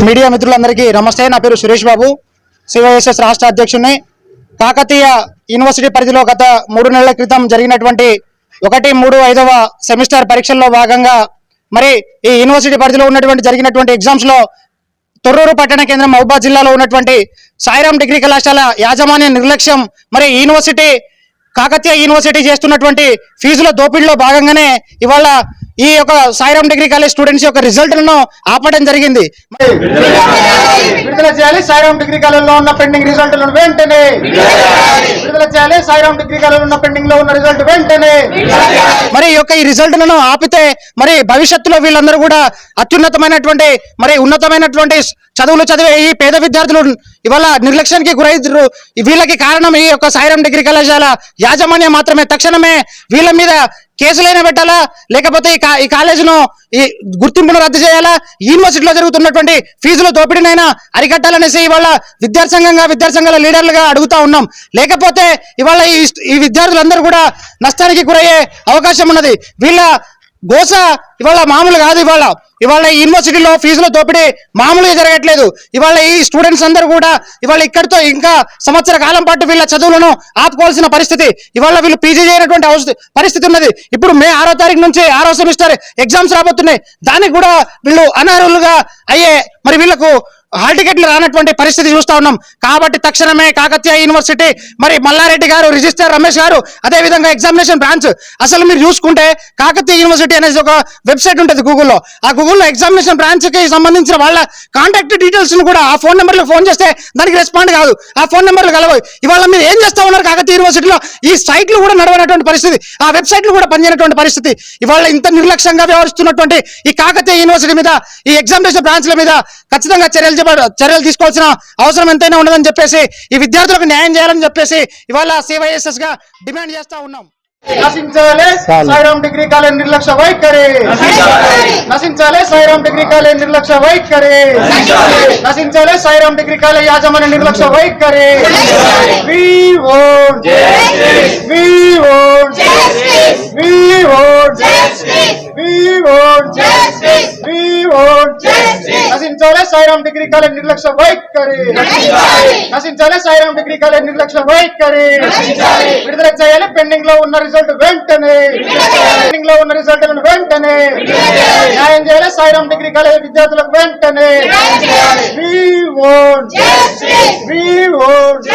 Media మిత్రులందరికీ నమస్తే. నా పేరు సురేష్ బాబు. సివైఎస్ఎస్ రాష్ట్ర అధ్యక్షుడిని కాకతీయ యూనివర్సిటీ పరిధిలో గత మూడు నెలల క్రితం జరిగినటువంటి ఒకటి మూడు ఐదవ సెమిస్టర్ పరీక్షల్లో భాగంగా మరి ఈ యూనివర్సిటీ పరిధిలో ఉన్నటువంటి జరిగినటువంటి ఎగ్జామ్స్లో తొర్రూరు పట్టణ కేంద్రం మహబాద్ జిల్లాలో ఉన్నటువంటి సాయిరాం డిగ్రీ కళాశాల యాజమాన్య నిర్లక్ష్యం మరి యూనివర్సిటీ కాకతీయ యూనివర్సిటీ చేస్తున్నటువంటి ఫీజుల దోపిడీలో భాగంగానే ఇవాళ ఈ యొక్క సాయిరామ్ డిగ్రీ కాలేజ్ స్టూడెంట్స్ యొక్క రిజల్ట్లను ఆపడం జరిగింది. విడుదల చేయాలి. సాయిరామ్ డిగ్రీ కాలేజ్లో ఉన్న పెండింగ్ రిజల్ట్లను వెంటనే. విడుదల చేయాలి. సాయిరామ్ డిగ్రీ కాలేజ్ ఉన్న పెండింగ్లో ఉన్న రిజల్ట్ వెంటనే. మరి యొక్క ఈ రిజల్ట్లను ఆపితే మరి భవిష్యత్తులో వీళ్ళందరూ కూడా అత్యున్నతమైనటువంటి మరి ఉన్నతమైనటువంటి చదువులు చదివే ఈ పేద విద్యార్థులు ఇవాళ నిర్లక్ష్యానికి గురైతున్నారు వీళ్ళకి కారణం ఈ యొక్క సాయిరామ్ డిగ్రీ కళాశాల యాజమాన్యం మాత్రమే. తక్షణమే వీళ్ళ మీద కేసులైనా పెట్టాలా? లేకపోతే ఈ ఈ కాలేజీను ఈ గుర్తింపును రద్దు చేయాలా? యూనివర్సిటీలో జరుగుతున్నటువంటి ఫీజుల దోపిడీనైనా అరికట్టాలనేసి ఇవాళ విద్యార్థి సంఘంగా విద్యార్థి సంఘాల లీడర్లుగా అడుగుతా ఉన్నాం. లేకపోతే ఇవాళ ఈ విద్యార్థులందరూ కూడా నష్టానికి గురయ్యే అవకాశం ఉన్నది వీళ్ళ గోస ఇవాళ మామూలు కాదు ఇవాళ. ఇవాళ యూనివర్సిటీలో ఫీజుల దోపిడీ మామూలుగా జరగట్లేదు. ఇవాళ ఈ స్టూడెంట్స్ అందరూ కూడా ఇవాళ ఇక్కడితో ఇంకా సంవత్సర కాలం పాటు వీళ్ళ చదువులను ఆపుకోవాల్సిన పరిస్థితి. ఇవాళ వీళ్ళు పీజీ చేయనటువంటి అవస- పరిస్థితి ఉన్నది. ఇప్పుడు మే ఆరో తారీఖు నుంచి ఆరో సెమిస్టర్ ఎగ్జామ్స్ రాబోతున్నాయి. దానికి కూడా వీళ్ళు అనర్హులుగా అయ్యే మరి వీళ్ళకు హాల్ టికెట్లు రానటువంటి పరిస్థితి చూస్తా ఉన్నాం. కాబట్టి తక్షణమే కాకతీయ యూనివర్సిటీ మరి మల్లారెడ్డి గారు రిజిస్టర్ రమేష్ గారు అదే విధంగా ఎగ్జామినేషన్ బ్రాంచ్ అసలు మీరు చూసుకుంటే కాకతీయ యూనివర్సిటీ అనేది ఒక వెబ్సైట్ ఉంటుంది గూగుల్లో. ఆ గూగుల్లో ఎగ్జామినేషన్ బ్రాంచ్కి సంబంధించిన వాళ్ళ కాంటాక్ట్ డీటెయిల్స్ను కూడా ఆ ఫోన్ నెంబర్లో ఫోన్ చేస్తే దానికి రెస్పాండ్ కాదు. ఆ ఫోన్ నెంబర్లు కలవు ఇవాళ మీరు ఏం చేస్తా ఉన్నారు కాకతీయ యూనివర్సిటీలో? ఈ సైట్లు కూడా నడవనటువంటి పరిస్థితి. ఆ వెబ్సైట్లు కూడా పనిచేయనటువంటి పరిస్థితి. ఇవాళ ఇంత నిర్లక్ష్యంగా వ్యవహరిస్తున్నటువంటి ఈ కాకతీయ యూనివర్సిటీ మీద ఈ ఎగ్జామినేషన్ బ్రాంచ్ల మీద ఖచ్చితంగా చర్యలు చర్యలు తీసుకోవాల్సిన అవసరం ఎంతైనా ఉండదని చెప్పేసి ఈ విద్యార్థులకు న్యాయం చేయాలని చెప్పేసి ఇవాళ సివైఎస్ఎస్గా డిమాండ్ చేస్తా ఉన్నాం. నశించాలి సాయిరాం డిగ్రీ కాలేజ్ నిర్లక్ష్య వైఖరి. నశించాలి. సాయిరాం డిగ్రీ కాలేజ్ నిర్లక్ష్య వైఖరి. నశించాలి. సాయిరాం డిగ్రీ కాలేజ్ యాజమాన్య నిర్లక్ష్య వైఖరి. We want We నశించాలి? సాయిరాం డిగ్రీ కాలేజ్ నిర్లక్ష్య వైఖరి. నశించాలి. సాయిరాం డిగ్రీ కాలేజ్ నిర్లక్ష్య వైఖరి. విడుదల చేయాలి పెండింగ్లో ఉన్న రిజల్ట్ వెంటనే. పెండింగ్లో ఉన్న రిజల్ట్ వెంటనే. న్యాయం చేయాలి? సాయిరాం డిగ్రీ కాలేజ్ విద్యార్థులకు వెంటనే. We want We want